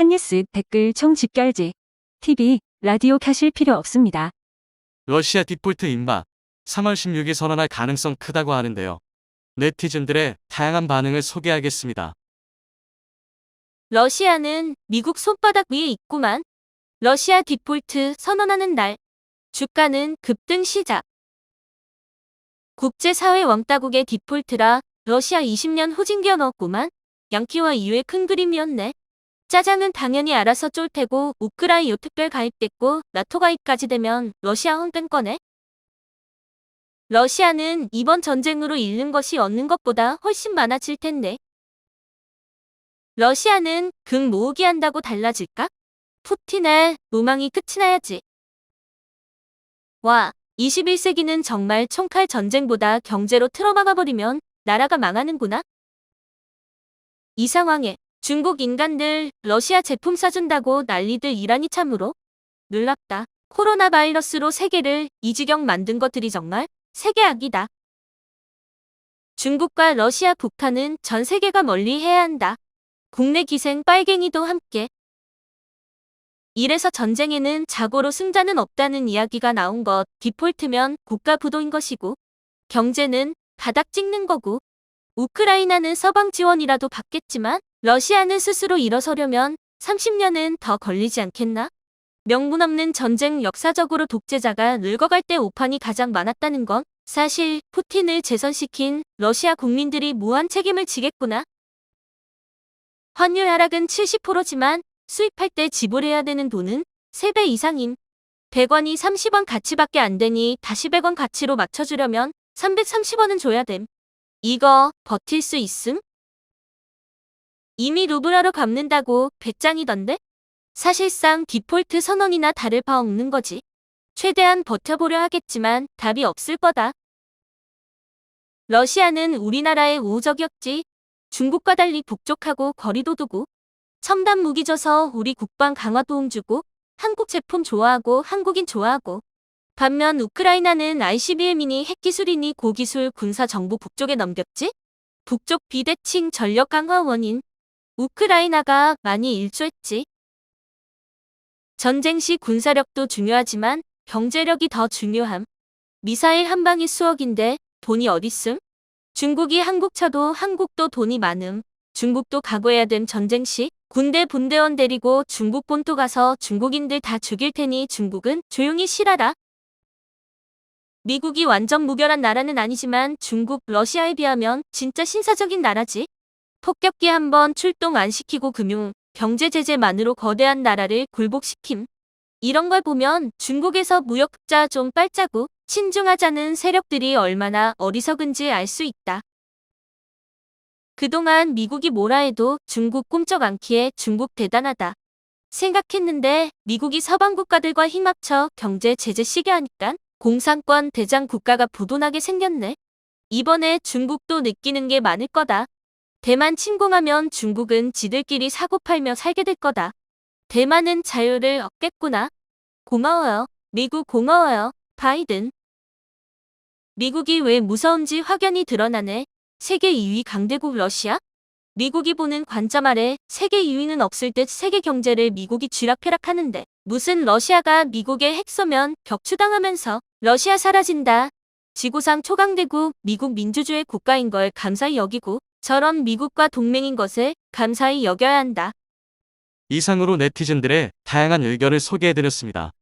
핫뉴스 댓글 총 집결지. TV, 라디오 켜실 필요 없습니다. 러시아 디폴트 임박 3월 16일 선언할 가능성 크다고 하는데요. 네티즌들의 다양한 반응을 소개하겠습니다. 러시아는 미국 손바닥 위에 있구만. 러시아 디폴트 선언하는 날. 주가는 급등 시작. 국제사회 왕따국의 디폴트라 러시아 20년 후진겨 넣었구만. 양키와 이후의 큰 그림이었네. 짜장은 당연히 알아서 쫄 테고 우크라이나 특별 가입됐고 나토 가입까지 되면 러시아 헌병거네. 러시아는 이번 전쟁으로 잃는 것이 얻는 것보다 훨씬 많아질 텐데. 러시아는 극 모으기 한다고 달라질까? 푸틴의 로망이 끝이 나야지. 와, 21세기는 정말 총칼 전쟁보다 경제로 틀어막아 버리면 나라가 망하는구나. 이 상황에 중국 인간들 러시아 제품 사준다고 난리들 이라니 참으로 놀랍다. 코로나 바이러스로 세계를 이 지경 만든 것들이 정말 세계악이다. 중국과 러시아, 북한은 전 세계가 멀리 해야 한다. 국내 기생 빨갱이도 함께. 이래서 전쟁에는 자고로 승자는 없다는 이야기가 나온 것, 디폴트면 국가 부도인 것이고, 경제는 바닥 찍는 거고, 우크라이나는 서방 지원이라도 받겠지만, 러시아는 스스로 일어서려면 30년은 더 걸리지 않겠나? 명분 없는 전쟁 역사적으로 독재자가 늙어갈 때 오판이 가장 많았다는 건 사실 푸틴을 재선시킨 러시아 국민들이 무한 책임을 지겠구나. 환율 하락은 70%지만 수입할 때 지불해야 되는 돈은 3배 이상임. 100원이 30원 가치밖에 안 되니 다시 100원 가치로 맞춰주려면 330원은 줘야 됨. 이거 버틸 수 있음? 이미 루블화로 갚는다고 배짱이던데? 사실상 디폴트 선언이나 다를 바 없는 거지. 최대한 버텨보려 하겠지만 답이 없을 거다. 러시아는 우리나라의 우호적이었지. 중국과 달리 북쪽하고 거리도 두고 첨단 무기 줘서 우리 국방 강화 도움 주고 한국 제품 좋아하고 한국인 좋아하고 반면 우크라이나는 ICBM이니 핵기술이니 고기술 군사 정보 북쪽에 넘겼지? 북쪽 비대칭 전력 강화 원인 우크라이나가 많이 일조했지. 전쟁 시 군사력도 중요하지만 경제력이 더 중요함. 미사일 한 방이 수억인데 돈이 어딨음? 중국이 한국 쳐도 한국도 돈이 많음. 중국도 각오해야 됨 전쟁 시 군대 분대원 데리고 중국 본토 가서 중국인들 다 죽일 테니 중국은 조용히 쉬라라. 미국이 완전 무결한 나라는 아니지만 중국, 러시아에 비하면 진짜 신사적인 나라지. 폭격기 한 번 출동 안 시키고 금융, 경제 제재만으로 거대한 나라를 굴복시킴. 이런 걸 보면 중국에서 무역 흑자 좀 빨자고 신중하자는 세력들이 얼마나 어리석은지 알 수 있다. 그동안 미국이 뭐라 해도 중국 꿈쩍 않기에 중국 대단하다. 생각했는데 미국이 서방 국가들과 힘합쳐 경제 제재 시게 하니깐 공산권 대장 국가가 부도나게 생겼네. 이번에 중국도 느끼는 게 많을 거다. 대만 침공하면 중국은 지들끼리 사고 팔며 살게 될 거다. 대만은 자유를 얻겠구나. 고마워요. 미국 고마워요. 바이든. 미국이 왜 무서운지 확연히 드러나네. 세계 2위 강대국 러시아? 미국이 보는 관점 아래 세계 2위는 없을 듯 세계 경제를 미국이 쥐락펴락하는데 무슨 러시아가 미국에 핵 쏘면 격추당하면서 러시아 사라진다. 지구상 초강대국 미국 민주주의 국가인 걸 감사히 여기고 저런 미국과 동맹인 것을 감사히 여겨야 한다. 이상으로 네티즌들의 다양한 의견을 소개해드렸습니다.